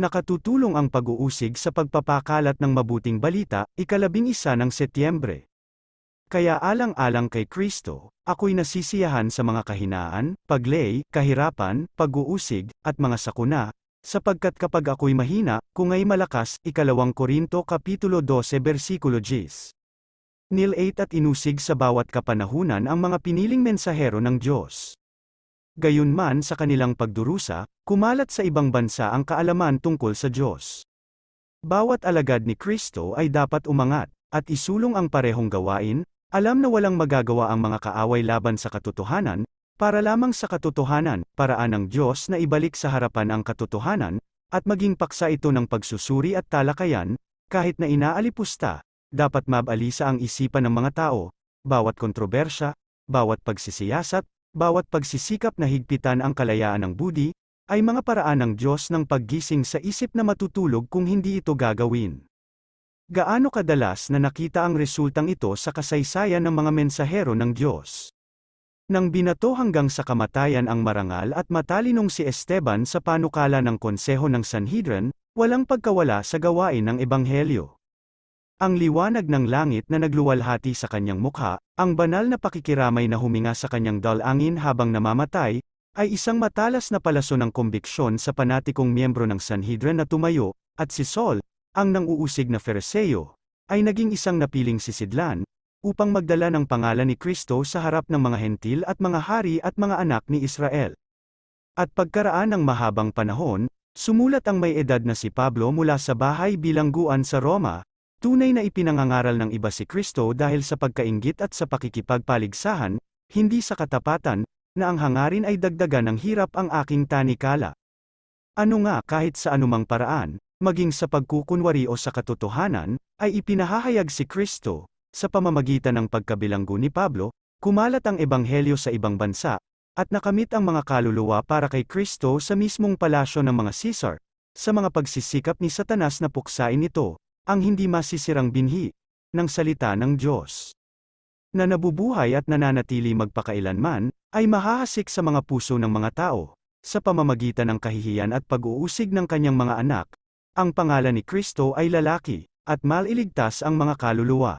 Nakatutulong ang pag-uusig sa pagpapakalat ng mabuting balita, ikalabing isa ng Setyembre. Kaya alang-alang kay Kristo, ako'y nasisiyahan sa mga kahinaan, paglay, kahirapan, pag-uusig, at mga sakuna, sapagkat kapag ako'y mahina, kung ay malakas, ikalawang Korinto Kapitulo 12 versikulo 10. Nil 8 at inusig sa bawat kapanahunan ang mga piniling mensahero ng Diyos. Gayunman sa kanilang pagdurusa, kumalat sa ibang bansa ang kaalaman tungkol sa Diyos. Bawat alagad ni Kristo ay dapat umangat, at isulong ang parehong gawain, alam na walang magagawa ang mga kaaway laban sa katotohanan, para lamang sa katotohanan, paraan ng Diyos na ibalik sa harapan ang katotohanan, at maging paksa ito ng pagsusuri at talakayan, kahit na inaalipusta, dapat mabalisa ang isipan ng mga tao, bawat kontrobersya, bawat pagsisiyasat, bawat pagsisikap na higpitan ang kalayaan ng budi, ay mga paraan ng Diyos ng paggising sa isip na matutulog kung hindi ito gagawin. Gaano kadalas na nakita ang resultang ito sa kasaysayan ng mga mensahero ng Diyos? Nang binato hanggang sa kamatayan ang marangal at matalinong si Esteban sa panukala ng konseho ng Sanhedrin, walang pagkawala sa gawain ng Ebanghelyo. Ang liwanag ng langit na nagluwalhati sa kanyang mukha, ang banal na pakikiramay na huminga sa kanyang dalangin habang namamatay, ay isang matalas na palaso ng kombiksyon sa panatikong miyembro ng Sanhedrin na tumayo, at si Saul, ang nang-uusig na Feriseo, ay naging isang napiling sisidlan, upang magdala ng pangalan ni Kristo sa harap ng mga hentil at mga hari at mga anak ni Israel. At pagkaraan ng mahabang panahon, sumulat ang may edad na si Pablo mula sa bahay bilangguan sa Roma, tunay na ipinangangaral ng iba si Kristo dahil sa pagkaingit at sa pakikipagpaligsahan, hindi sa katapatan, na ang hangarin ay dagdagan ng hirap ang aking tanikala. Ano nga kahit sa anumang paraan, maging sa pagkukunwari o sa katotohanan, ay ipinahahayag si Kristo, sa pamamagitan ng pagkabilanggo ni Pablo, kumalat ang ebanghelyo sa ibang bansa, at nakamit ang mga kaluluwa para kay Kristo sa mismong palasyo ng mga Caesar, sa mga pagsisikap ni Satanas na puksain ito, ang hindi masisirang binhi, ng salita ng Diyos. Na nabubuhay at nananatili magpakailanman, ay mahahasik sa mga puso ng mga tao, sa pamamagitan ng kahihiyan at pag-uusig ng kanyang mga anak, ang pangalan ni Kristo ay lalaki, at maliligtas ang mga kaluluwa.